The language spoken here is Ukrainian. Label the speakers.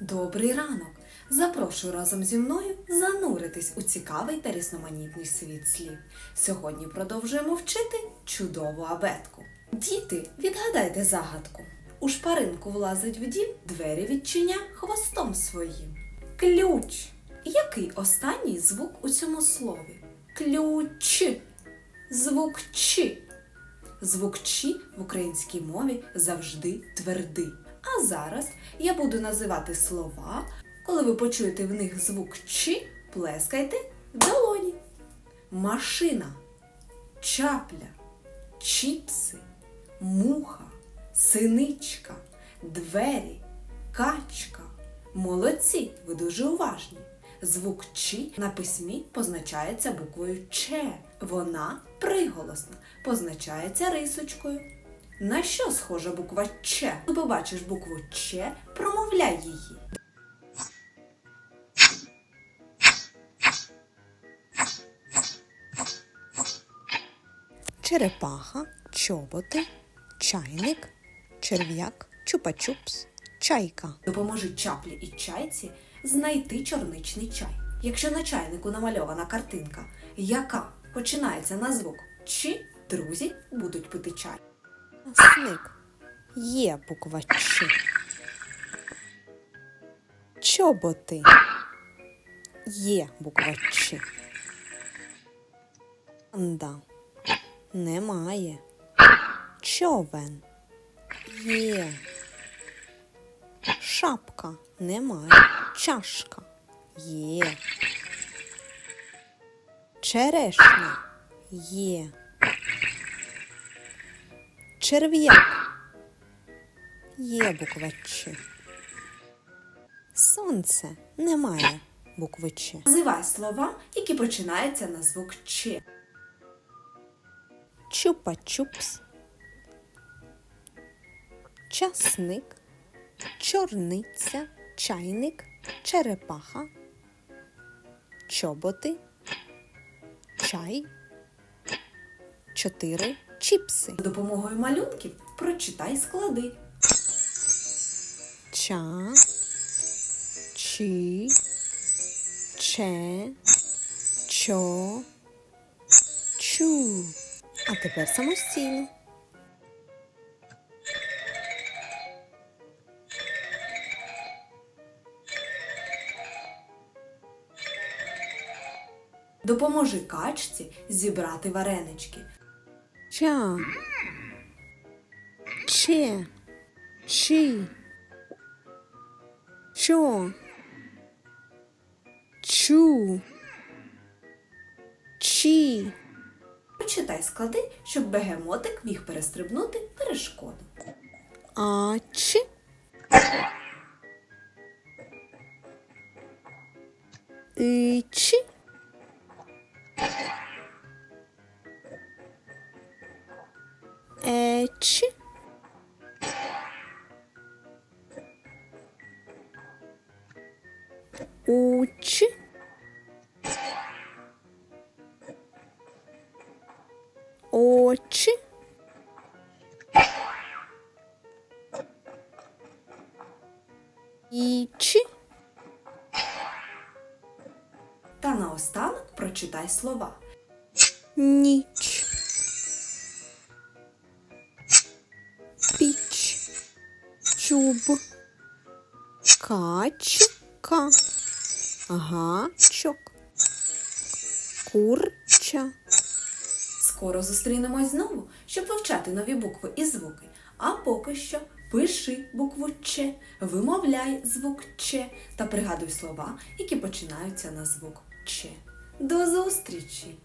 Speaker 1: Добрий ранок! Запрошую разом зі мною зануритись у цікавий та різноманітний світ слів. Сьогодні продовжуємо вчити чудову абетку. Діти, відгадайте загадку. У шпаринку влазить в дім, двері відчиня хвостом своїм. Ключ. Який останній звук у цьому слові? Ключ. Звук Ч. Звук Ч в українській мові завжди твердий. А зараз я буду називати слова. Коли ви почуєте в них звук Ч, плескайте в долоні. Машина, чапля, чіпси, муха, синичка, двері, качка. Молодці, ви дуже уважні. Звук Ч на письмі позначається буквою Ч. Вона приголосна, позначається рисочкою. На що схожа буква Ч? Коли побачиш букву Ч, промовляй її.
Speaker 2: черепаха, чоботи, чайник, черв'як, чупа-чупс, чайка.
Speaker 1: Допоможи чаплі і чайці знайти чорничний чай. Якщо на чайнику намальована картинка, яка починається на звук Ч, друзі будуть пити чай.
Speaker 2: Сник. Є буква Ч. Чоботи. Є буква Ч. Панда. Немає. Човен. Є. Шапка. Немає. Чашка. Є. Черешня. Є. Черв'як. Є буква Ч. Сонце немає букви Ч.
Speaker 1: Називай слова, які починаються на звук Ч.
Speaker 2: Чупа-чупс. Часник. Чорниця. Чайник. Черепаха. Чоботи. Чай. Чотири чіпси.
Speaker 1: За допомогою малюнків прочитай склади.
Speaker 2: Ча, чи, че, чо, чу. А тепер самостійно.
Speaker 1: Допоможи качці зібрати варенички.
Speaker 2: Ча, че, чи, чо, чу, чі.
Speaker 1: Прочитай склади, щоб бегемотик міг перестрибнути перешкоду.
Speaker 2: А чи. І чи. Е чи. У чи. Очі. І чи.
Speaker 1: Та наостанок прочитай слова.
Speaker 2: Ніч. Чуб. Качка. Гачок. Курча.
Speaker 1: Скоро зустрінемось знову, щоб вивчати нові букви і звуки. А поки що пиши букву Ч, вимовляй звук Ч та пригадуй слова, які починаються на звук Ч. До зустрічі!